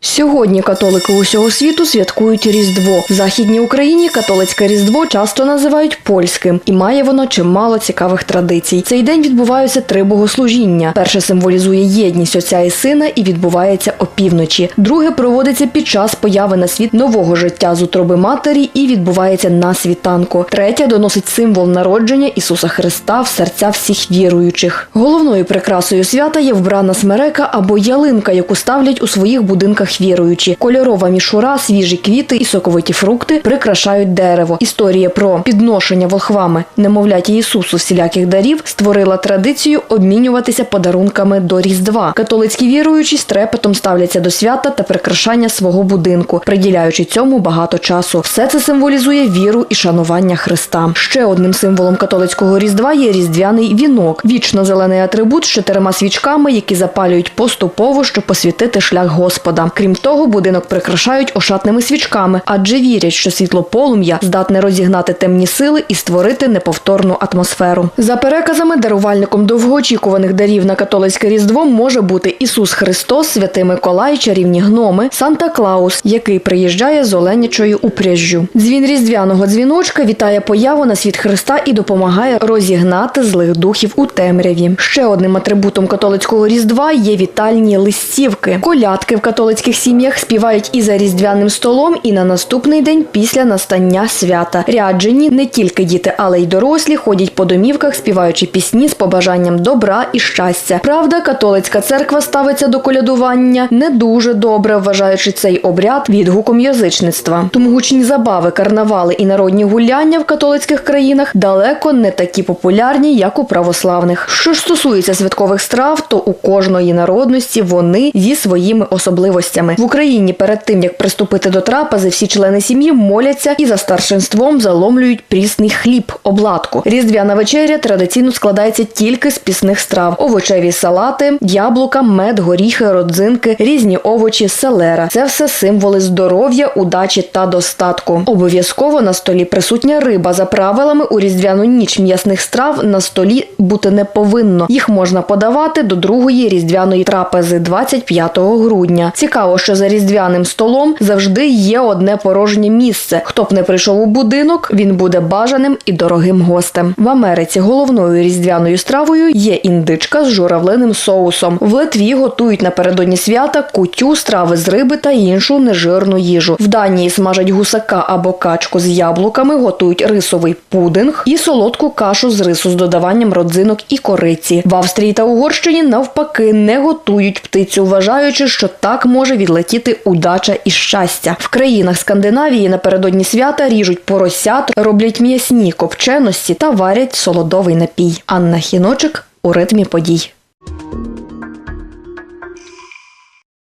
Сьогодні католики усього світу святкують Різдво. В Західній Україні католицьке Різдво часто називають польським, і має воно чимало цікавих традицій. Цей день відбуваються три богослужіння. Перше символізує єдність отця і сина і відбувається опівночі. Друге проводиться під час появи на світ нового життя з утроби матері і відбувається на світанку. Третє доносить символ народження Ісуса Христа в серця всіх віруючих. Головною прикрасою свята є вбрана смерека або ялинка, яку ставлять у своїх будинках віруючі. Кольорова мішура, свіжі квіти і соковиті фрукти прикрашають дерево. Історія про підношення волхвами немовляті Ісусу всіляких дарів створила традицію обмінюватися подарунками до Різдва. Католицькі віруючі з трепетом ставляться до свята та прикрашання свого будинку, приділяючи цьому багато часу. Все це символізує віру і шанування Христа. Ще одним символом католицького різдва є різдвяний вінок, вічно зелений атрибут з чотирма свічками, які запалюють поступово, щоб посвятити шлях Господа. Крім того, будинок прикрашають ошатними свічками, адже вірять, що світло полум'я здатне розігнати темні сили і створити неповторну атмосферу. За переказами, дарувальником довгоочікуваних дарів на католицьке різдво може бути Ісус Христос, Святий Миколай, чарівні гноми, Санта Клаус, який приїжджає з оленячою упряжжю. Дзвін різдвяного дзвіночка вітає появу на світ Христа і допомагає розігнати злих духів у темряві. Ще одним атрибутом католицького різдва є вітальні листівки. Колядки в католицьких сім'ях співають і за різдвяним столом, і на наступний день після настання свята. Ряджені не тільки діти, але й дорослі ходять по домівках, співаючи пісні з побажанням добра і щастя. Правда, католицька церква ставиться до колядування не дуже добре, вважаючи цей обряд відгуком язичництва. Тому гучні забави, карнавали і народні гуляння в католицьких країнах далеко не такі популярні, як у православних. Що ж стосується святкових страв, то у кожної народності вони зі своїми особливостями. В Україні перед тим як приступити до трапези, всі члени сім'ї моляться і за старшинством заломлюють прісний хліб, обладку. Різдвяна вечеря традиційно складається тільки з пісних страв: овочеві салати, яблука, мед, горіхи, родзинки, різні овочі, селера. Це все символи здоров'я, удачі та достатку. Обов'язково на столі присутня риба. За правилами у різдвяну ніч м'ясних страв на столі бути не повинно. Їх можна подавати до другої різдвяної трапези 25 грудня. Цікаво, що за різдвяним столом завжди є одне порожнє місце. Хто б не прийшов у будинок, він буде бажаним і дорогим гостем. В Америці головною різдвяною стравою є індичка з журавлиним соусом. В Литві готують напередодні свята кутю, страви з риби та іншу нежирну їжу. В Данії смажать гусака або качку з яблуками, готують рисовий пудинг і солодку кашу з рису з додаванням родзинок і кориці. В Австрії та Угорщині навпаки не готують птицю, вважаючи, що так може відлетіти удача і щастя. В країнах Скандинавії напередодні свята ріжуть поросят, роблять м'ясні копченості та варять солодовий напій. Анна Хіночик у ритмі подій.